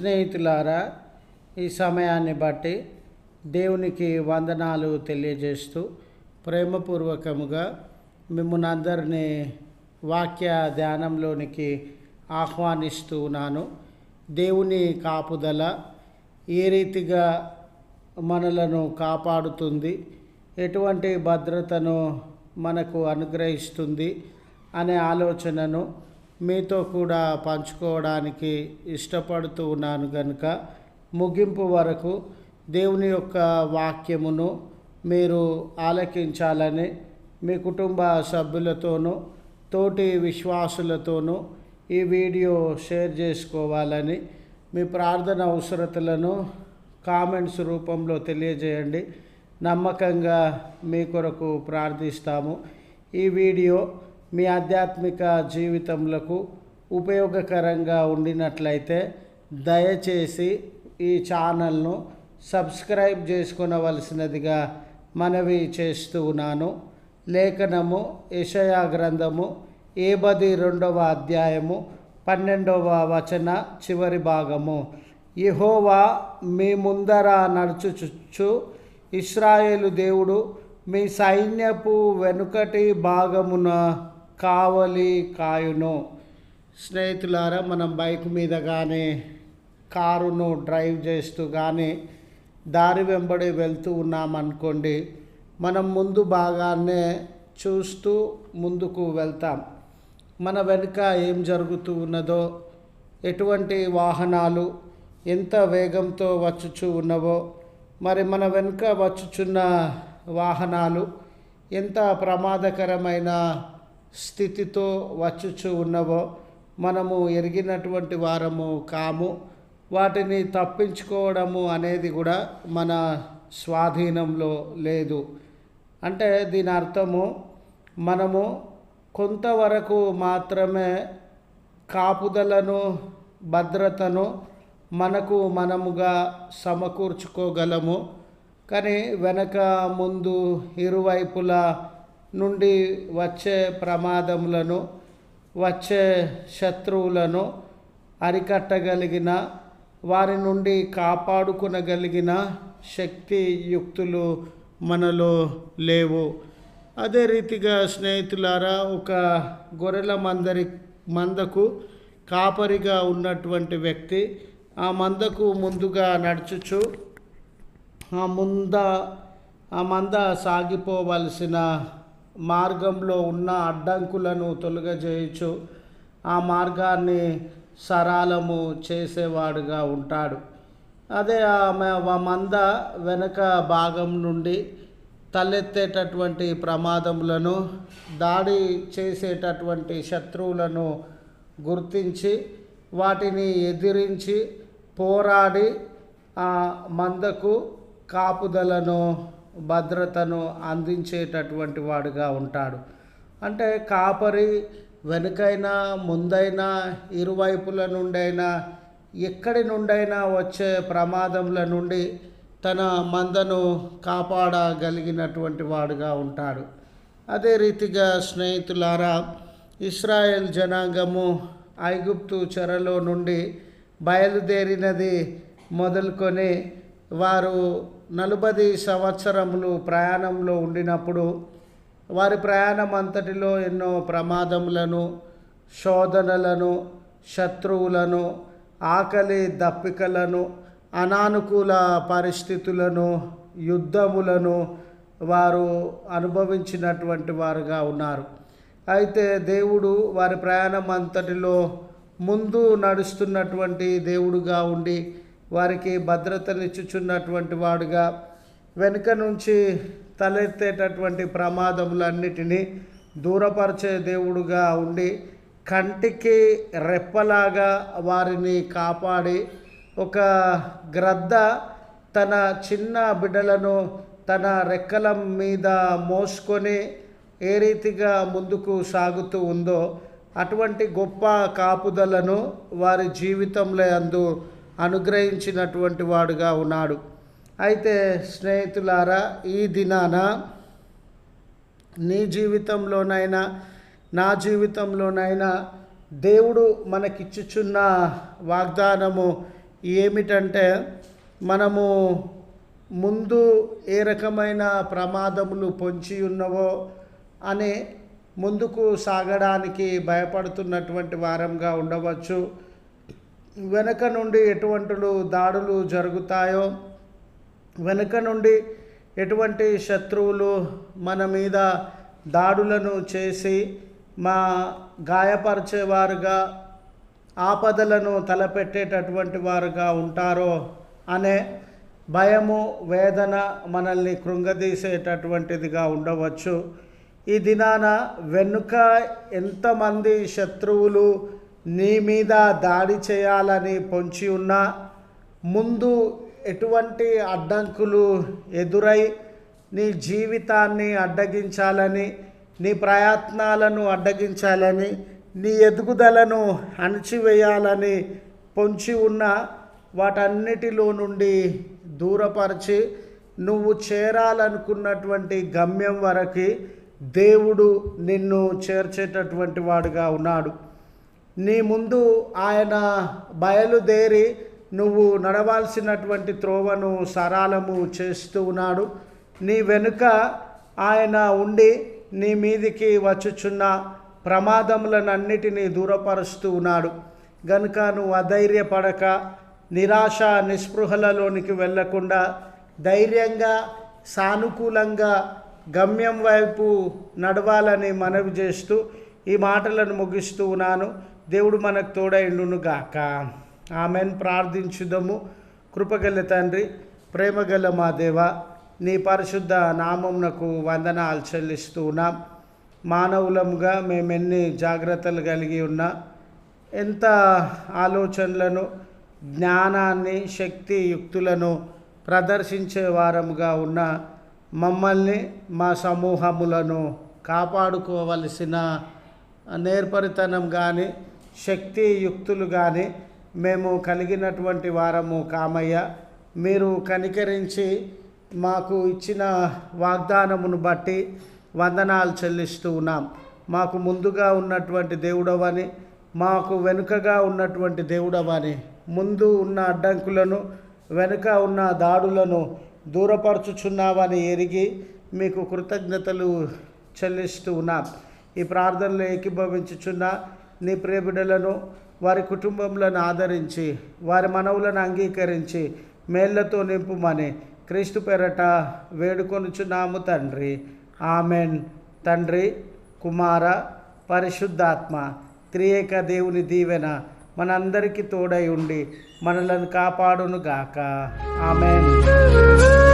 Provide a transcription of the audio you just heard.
స్నేహితులారా ఈ సమయాన్ని బట్టి దేవునికి వందనాలు తెలియజేస్తూ ప్రేమపూర్వకముగా మిమ్మల్ని అందరినీ వాక్య ధ్యానంలోనికి ఆహ్వానిస్తూ ఉన్నాను. దేవుని కాపుదల ఏ రీతిగా మనలను కాపాడుతుంది ఎటువంటి భద్రతను మనకు అనుగ్రహిస్తుంది అనే ఆలోచనను మీతో కూడా పంచుకోవడానికి ఇష్టపడుతూ ఉన్నాను కనుక ముగింపు వరకు దేవుని యొక్క వాక్యమును మీరు ఆలకించాలని మీ కుటుంబ సభ్యులతోనూ తోటి విశ్వాసులతోనూ ఈ వీడియో షేర్ చేసుకోవాలని మీ ప్రార్థన అవసరతలను కామెంట్స్ రూపంలో తెలియజేయండి. నమ్మకంగా మీ కొరకు ప్రార్థిస్తాము. ఈ వీడియో మీ ఆధ్యాత్మిక జీవితములకు ఉపయోగకరంగా ఉండినట్లయితే దయచేసి ఈ ఛానల్ను సబ్స్క్రైబ్ చేసుకునవలసినదిగా మనవి చేస్తూ ఉన్నాను. లేఖనము యషయా గ్రంథము ఏబది రెండవ అధ్యాయము పన్నెండవ వచన చివరి భాగము. యెహోవా మీ ముందర నడుచుచుచ్చు. ఇస్రాయేలు దేవుడు మీ సైన్యపు వెనుకటి భాగమున కావలి కాయును. స్నేహితులారా మనం బైక్ మీద కానీ కారును డ్రైవ్ చేస్తూ కానీ దారి వెంబడి వెళ్తూ ఉన్నామనుకోండి మనం ముందు భాగాన్నే చూస్తూ ముందుకు వెళ్తాం. మన వెనుక ఏం జరుగుతూ ఉన్నదో ఎటువంటి వాహనాలు ఎంత వేగంతో వచ్చుచు ఉన్నవో మరి మన వెనుక వచ్చుచున్న వాహనాలు ఎంత ప్రమాదకరమైన స్థితితో వచ్చుచు ఉన్నవో మనము ఎరిగినటువంటి వారము కాము. వాటిని తప్పించుకోవడము అనేది కూడా మన స్వాధీనంలో లేదు. అంటే దీని అర్థము మనము కొంతవరకు మాత్రమే కాపుదలను భద్రతను మనకు మనముగా సమకూర్చుకోగలము. కానీ వెనక ముందు ఇరువైపులా నుండి వచ్చే ప్రమాదములను వచ్చే శత్రువులను అరికట్టగలిగిన వారి నుండి కాపాడుకునగలిగిన శక్తి యుక్తులు మనలో లేవు. అదే రీతిగా స్నేహితులారా ఒక గొర్రెల మందరి మందకు కాపరిగా ఉన్నటువంటి వ్యక్తి ఆ మందకు ముందుగా నడుచుచు ఆ ముంద ఆ మంద సాగిపోవలసిన మార్గంలో ఉన్న అడ్డంకులను తొలగజేయచ్చు. ఆ మార్గాన్ని సరళము చేసేవాడుగా ఉంటాడు. అదే ఆమె ఆ మంద వెనక భాగం నుండి తలెత్తేటటువంటి ప్రమాదములను దాడి చేసేటటువంటి శత్రువులను గుర్తించి వాటిని ఎదిరించి పోరాడి ఆ మందకు కాపుదలను భద్రతను అందించేటటువంటి వాడుగా ఉంటాడు. అంటే కాపరి వెనుకైనా ముందైనా ఇరువైపుల నుండైనా ఎక్కడి నుండైనా వచ్చే ప్రమాదముల నుండి తన మందను కాపాడగలిగినటువంటి వాడుగా ఉంటాడు. అదే రీతిగా స్నేహితులారా ఇస్రాయేల్ జనాంగము ఐగుప్తు చెరలో నుండి బయలుదేరినది మొదలుకొని వారు నలభై సంవత్సరములు ప్రయాణంలో ఉండినప్పుడు వారి ప్రయాణం అంతటిలో ఎన్నో ప్రమాదములను శోధనలను శత్రువులను ఆకలి దప్పికలను అనానుకూల పరిస్థితులను యుద్ధములను వారు అనుభవించినటువంటి వారుగా ఉన్నారు. అయితే దేవుడు వారి ప్రయాణం అంతటిలో ముందు నడుస్తున్నటువంటి దేవుడుగా ఉండి వారికి భద్రతనిచ్చుచున్నటువంటి వాడుగా వెనుక నుంచి తలెత్తేటటువంటి ప్రమాదములన్నిటినీ దూరపరిచే దేవుడుగా ఉండి కంటికి రెప్పలాగా వారిని కాపాడి ఒక గ్రద్ద తన చిన్న బిడ్డలను తన రెక్కల మీద మోసుకొని ఏ రీతిగా ముందుకు సాగుతూ ఉందో అటువంటి గొప్ప కాపుదలను వారి జీవితంలో అందు అనుగ్రహించినటువంటి వాడుగా ఉన్నాడు. అయితే స్నేహితులారా ఈ దినాన నీ జీవితంలోనైనా నా జీవితంలోనైనా దేవుడు మనకిచ్చుచున్న వాగ్దానము ఏమిటంటే మనము ముందు ఏ రకమైన ప్రమాదములు పొంచి ఉన్నవో అని ముందుకు సాగడానికి భయపడుతున్నటువంటి వారంగా ఉండవచ్చు. వెనక నుండి ఎటువంటి దాడులు జరుగుతాయో వెనుక నుండి ఎటువంటి శత్రువులు మన మీద దాడులను చేసి మా గాయపరిచేవారుగా ఆపదలను తలపెట్టేటటువంటి వారుగా ఉంటారో అనే భయము వేదన మనల్ని కృంగదీసేటటువంటిదిగా ఉండవచ్చు. ఈ దినాన వెనుక ఎంతమంది శత్రువులు నీ మీద దాడి చేయాలని పొంచి ఉన్నా ముందు ఎటువంటి అడ్డంకులు ఎదురై నీ జీవితాన్ని అడ్డగించాలని నీ ప్రయత్నాలను అడ్డగించాలని నీ ఎదుగుదలను అణచివేయాలని పొంచి ఉన్న వాటన్నిటిలో నుండి దూరపరిచి నువ్వు చేరాలనుకున్నటువంటి గమ్యం వరకు దేవుడు నిన్ను చేర్చేటటువంటి వాడుగా ఉన్నాడు. నీ ముందు ఆయన బయలుదేరి నువ్వు నడవాల్సినటువంటి త్రోవను సరాలము చేస్తూ ఉన్నాడు. నీ వెనుక ఆయన ఉండి నీ మీదికి వచ్చుచున్న ప్రమాదములనన్నిటినీ దూరపరుస్తూ ఉన్నాడు. గనుక నువ్వు అధైర్యపడక నిరాశ నిస్పృహలలోనికి వెళ్ళకుండా ధైర్యంగా సానుకూలంగా గమ్యం వైపు నడవాలని మనవి చేస్తూ ఈ మాటలను ముగిస్తూ ఉన్నాను. దేవుడు మనకు తోడైండును గాక. ఆమెను. ప్రార్థించుదము. కృపగల తండ్రి ప్రేమగల మా దేవ నీ పరిశుద్ధ నామంనకు వందనాలు చెల్లిస్తూ ఉన్నాం. మానవులముగా మేమెన్ని జాగ్రత్తలు కలిగి ఉన్నా ఎంత ఆలోచనలను జ్ఞానాన్ని శక్తి యుక్తులను ప్రదర్శించే వారముగా ఉన్న మమ్మల్ని మా సమూహములను కాపాడుకోవలసిన నేర్పరితనం కానీ శక్తి యుక్తులు కానీ మేము కలిగినటువంటి వారము కామయ్య. మీరు కనికరించి మాకు ఇచ్చిన వాగ్దానమును బట్టి వందనాలు చెల్లిస్తూ ఉన్నాం. మాకు ముందుగా ఉన్నటువంటి దేవుడవని మాకు వెనుకగా ఉన్నటువంటి దేవుడవని ముందు ఉన్న అడ్డంకులను వెనుక ఉన్న దాడులను దూరపరచుచున్నావని ఎరిగి మీకు కృతజ్ఞతలు చెల్లిస్తూ ఉన్నాం. ఈ ప్రార్థనలో ఏకీభవించుచున్న నీ ప్రేమిడలను వారి కుటుంబములను ఆదరించి వారి మనవులను అంగీకరించి మేళ్ళతో నింపుమని క్రీస్తు పెరట వేడుకొనుచున్నాము తండ్రి. ఆమెన్. తండ్రి కుమార పరిశుద్ధాత్మ త్రియేక దేవుని దీవెన మనందరికీ తోడై ఉండి మనలను కాపాడును గాక ఆమెన్.